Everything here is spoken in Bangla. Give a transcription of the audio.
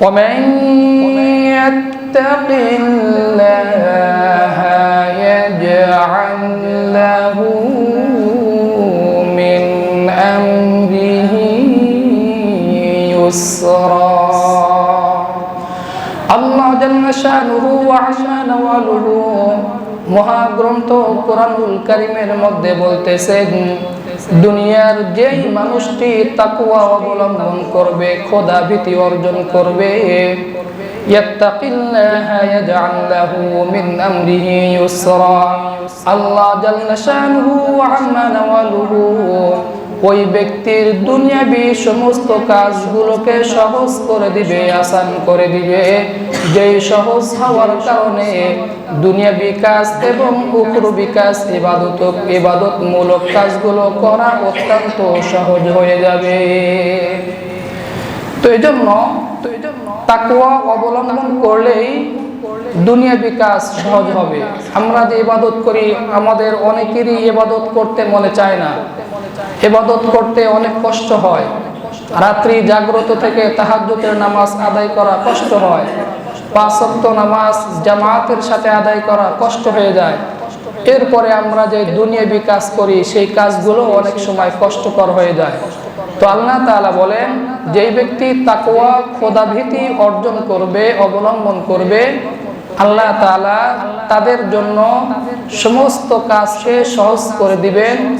ومن يتق الله يجعل له من أمره يسرا আল্লাহ জাল্লা শানুহু ওয়া আম্মা নওয়ালুহু মহাগ্রন্থ কোরআনুল কারীমের মধ্যে বলতেছেন দুনিয়ার যেই মানুষটি তাকুয়া অবলম্বন করবে খোদা ভীতি অর্জন করবে আল্লাহ ওই ব্যক্তির দুনিয়াবি সমস্ত কাজগুলোকে সহজ করে দিবে, আসান করে দিবে। যেই সহজ হওয়ার কারণে দুনিয়াবি কাজ এবং উগ্র বিকাশ ইবাদত, ইবাদতমূলক কাজগুলো করা অত্যন্ত সহজ হয়ে যাবে। তো এই জন্য তাকুয়া অবলম্বন করলেই দুনিয়া বিকাশ সহজ হবে। আমরা যে ইবাদত করি, আমাদের অনেকেরই ইবাদত করতে মনে চায় না। ইবাদত করতে অনেক কষ্ট হয়। রাত্রি জাগ্রত থেকে নামাজ আদায় করা কষ্ট হয়। নামাজ জামাতের সাথে আদায় করা কষ্ট হয়ে যায়। এরপরে আমরা যে করি, সেই কাজগুলো অনেক সময় কষ্টকর হয়ে যায়। তো আল্লাহ তাআলা বলেন, যেই ব্যক্তি তাকওয়া, খোদাভীতি অর্জন করবে, অবলম্বন করবে, আল্লাহ তাআলা তাদের জন্য সমস্ত কাজকে সহজ করে দিবেন।